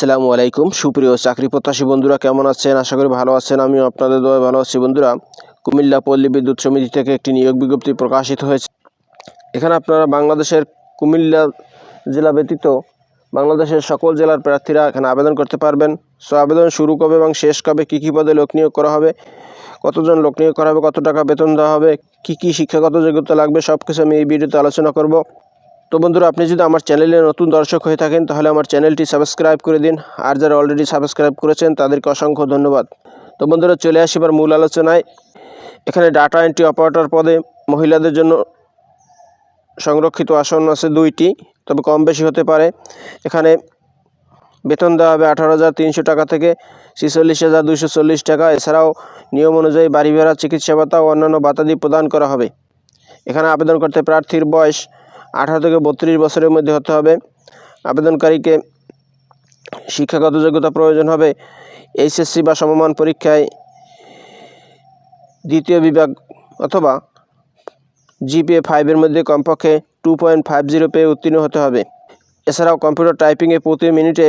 আসসালামু আলাইকুম। সুপ্রিয় চাকরি প্রত্যাশী বন্ধুরা, কেমন আছেন? আশা করি ভালো আছেন। আমিও আপনাদের দয় ভালো আছি। বন্ধুরা, কুমিল্লা পল্লী বিদ্যুৎ সমিতি থেকে একটি নিয়োগ বিজ্ঞপ্তি প্রকাশিত হয়েছে। এখানে আপনারা বাংলাদেশের কুমিল্লা জেলা ব্যতীত বাংলাদেশের সকল জেলার প্রার্থীরা এখানে আবেদন করতে পারবেন। সো, আবেদন শুরু কবে এবং শেষ কবে, কী কী পদে লোক নিয়োগ করা হবে, কতজন লোক নিয়োগ করা হবে, কত টাকা বেতন দেওয়া হবে, কী কী শিক্ষাগত যোগ্যতা লাগবে সব কিছু আমি এই ভিডিওতে আলোচনা করব। তো বন্ধুরা, আপনি যদি আমার চ্যানেলে নতুন দর্শক হয়ে থাকেন, তাহলে আমার চ্যানেলটি সাবস্ক্রাইব করে দিন। আর যারা অলরেডি সাবস্ক্রাইব করেছেন, তাদেরকে অসংখ্য ধন্যবাদ। তো বন্ধুরা, চলে আসি এবার মূল আলোচনায়। এখানে ডাটা এন্ট্রি অপারেটর পদে মহিলাদের জন্য সংরক্ষিত আসন আছে দুইটি, তবে কম বেশি হতে পারে। এখানে বেতন দেওয়া হবে আঠারো হাজার তিনশো টাকা থেকে ছিচল্লিশ হাজার দুশো চল্লিশ টাকা। এছাড়াও নিয়ম অনুযায়ী বাড়ি ভাড়া, চিকিৎসা ভাতা ও অন্যান্য ভাতাদি প্রদান করা হবে। এখানে আবেদন করতে প্রার্থীর বয়স আঠারো থেকে বত্রিশ বছরের মধ্যে হতে হবে। আবেদনকারীকে শিক্ষাগত যোগ্যতা প্রয়োজন হবে। এইচএসসি বা সমমান পরীক্ষায় দ্বিতীয় বিভাগ অথবা জিপিএ ফাইভের মধ্যে কমপক্ষে টু পয়েন্ট ফাইভ জিরো পেয়ে উত্তীর্ণ হতে হবে। এছাড়াও কম্পিউটার টাইপিংয়ে প্রতি মিনিটে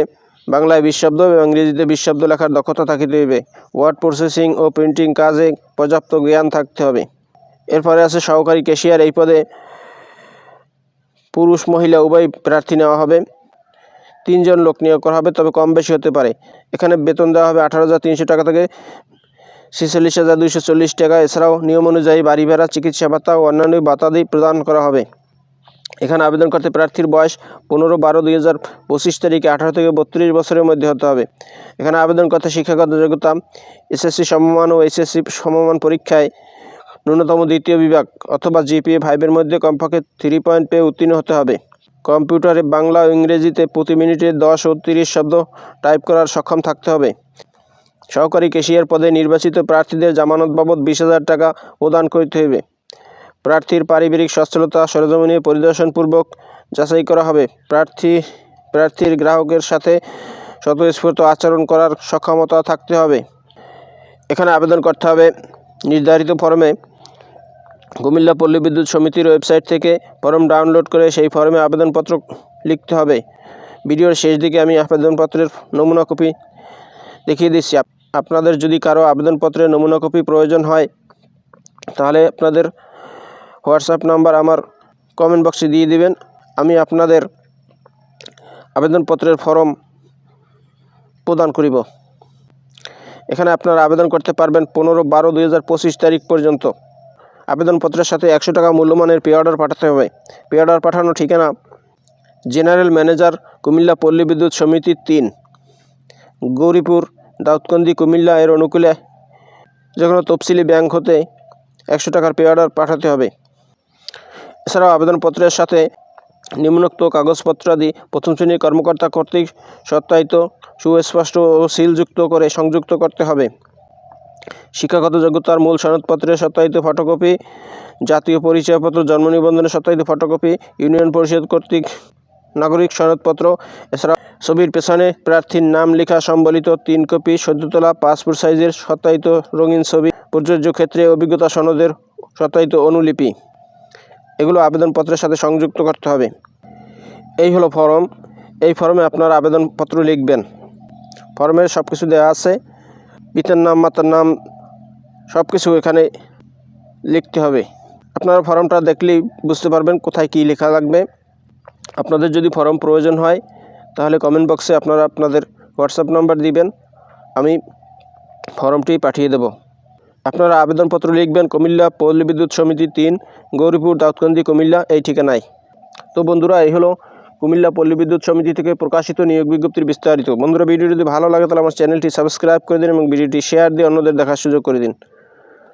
বাংলায় বিশ শব্দ এবং ইংরেজিতে বিশ শব্দ লেখার দক্ষতা থাকিতে হইবে। ওয়ার্ড প্রসেসিং ও প্রিন্টিং কাজে পর্যাপ্ত জ্ঞান থাকতে হবে। এরপরে আছে সহকারী ক্যাশিয়ার। এই পদে পুরুষ, মহিলা, উভয় প্রার্থী নেওয়া হবে। তিনজন লোক নিয়োগ করা হবে, তবে কম বেশি হতে পারে। এখানে বেতন দেওয়া হবে আঠারো হাজার তিনশো টাকা থেকে ছেচল্লিশ হাজার দুইশো চল্লিশ টাকা। এছাড়াও নিয়ম অনুযায়ী বাড়ি ভাড়া, চিকিৎসা ভাতা ও অন্যান্য ভাতাদি প্রদান করা হবে। এখানে আবেদন করতে প্রার্থীর বয়স পনেরো বারো দুই হাজার পঁচিশ তারিখে আঠারো থেকে বত্রিশ বছরের মধ্যে হতে হবে। এখানে আবেদন করতে শিক্ষাগত যোগ্যতা, এসএসসি সমমান ও এইচএসসি সমমান পরীক্ষায় ন্যূনতম দ্বিতীয় বিভাগ অথবা জিপিএ ফাইভের মধ্যে কমপক্ষে থ্রি পয়েন্ট পেয়ে উত্তীর্ণ হতে হবে। কম্পিউটারে বাংলা ও ইংরেজিতে প্রতি মিনিটে দশ ও তিরিশ শব্দ টাইপ করার সক্ষম থাকতে হবে। সহকারী কেশিয়ার পদে নির্বাচিত প্রার্থীদের জামানত বাবদ বিশ হাজার টাকা প্রদান করতে হবে। প্রার্থীর পারিবারিক সচ্ছলতা, সরজমিনে পরিদর্শনপূর্বক যাচাই করা হবে। প্রার্থী, প্রার্থীর গ্রাহকের সাথে স্বতঃস্ফূর্ত আচরণ করার সক্ষমতা থাকতে হবে। এখানে আবেদন করতে হবে। নির্ধারিত ফর্মে কুমিল্লা পল্লী বিদ্যুৎ সমিতির ওয়েবসাইট থেকে ফর্ম ডাউনলোড করে সেই ফর্মে আবেদনপত্র লিখতে হবে। ভিডিওর শেষ দিকে আমি আবেদনপত্রের নমুনা কপি দেখিয়ে দিচ্ছি। আপনাদের যদি কারও আবেদনপত্রের নমুনা কপি প্রয়োজন হয়, তাহলে আপনাদের হোয়াটসঅ্যাপ নাম্বার আমার কমেন্ট বক্সে দিয়ে দিবেন। আমি আপনাদের আবেদনপত্রের ফর্ম প্রদান করিব। এখানে আপনারা আবেদন করতে পারবেন পনেরো বারো দুই তারিখ পর্যন্ত। আবেদনপত্রের সাথে একশো টাকা মূল্যমানের পে অর্ডার পাঠাতে হবে। পে অর্ডার পাঠানোর ঠিকানা জেনারেল ম্যানেজার, কুমিল্লা পল্লী বিদ্যুৎ সমিতি তিন। গৌরীপুর, দাউদকান্দি, কুমিল্লা এর অনুকূলে যে কোনো তফসিলি ব্যাংক হতে একশো টাকার পে অর্ডার পাঠাতে হবে। এছাড়াও আবেদনপত্রের সাথে নিম্নোক্ত কাগজপত্রাদি প্রথম শ্রেণির কর্মকর্তা কর্তৃক সত্যায়িত, সুস্পষ্ট ও সিলযুক্ত করে সংযুক্ত করতে হবে। শিক্ষাগত যোগ্যতার মূল সনদপত্রের সত্যায়িত ফটোকপি, জাতীয় পরিচয়পত্র, জন্ম নিবন্ধনের সত্যায়িত ফটোকপি, ইউনিয়ন পরিষদ কর্তৃক নাগরিক সনদপত্র এছাড়া ছবির পেছনে প্রার্থীর নাম লেখা সম্বলিত তিন কপি, সদ্যতলা পাসপোর্ট সাইজের সত্যায়িত রঙিন ছবি, প্রযোজ্য ক্ষেত্রে অভিজ্ঞতা সনদের সত্যায়িত অনুলিপি। এগুলো আবেদনপত্রের সাথে সংযুক্ত করতে হবে। এই হলো ফর্ম। এই ফর্মে আপনার আবেদনপত্র লিখবেন। ফর্মের সব কিছু দেওয়া আছে। পিতার নাম, মাতার নাম সব কিছু এখানে লিখতে হবে। আপনারা ফর্মটা দেখলেই বুঝতে পারবেন কোথায় কী লেখা লাগবে। আপনাদের যদি ফর্ম প্রয়োজন হয়, তাহলে কমেন্ট বক্সে আপনারা আপনাদের হোয়াটসঅ্যাপ নাম্বার দিবেন। আমি ফর্মটি পাঠিয়ে দেব। আপনারা আবেদনপত্র লিখবেন, কুমিল্লা পল্লী বিদ্যুৎ সমিতি তিন, গৌরীপুর দাউদকান্দি, কুমিল্লা, এই ঠিকানায়। তো বন্ধুরা, এই হলো কুমিল্লা পল্লী বিদ্যুৎ সমিতি থেকে প্রকাশিত নিয়োগ বিজ্ঞপ্তির বিস্তারিত। বন্ধুরা, ভিডিও যদি ভালো লাগে, তাহলে আমার চ্যানেলটি সাবস্ক্রাইব করে দিন এবং ভিডিওটি শেয়ার দিয়ে অন্যদের দেখার সুযোগ করে দিন।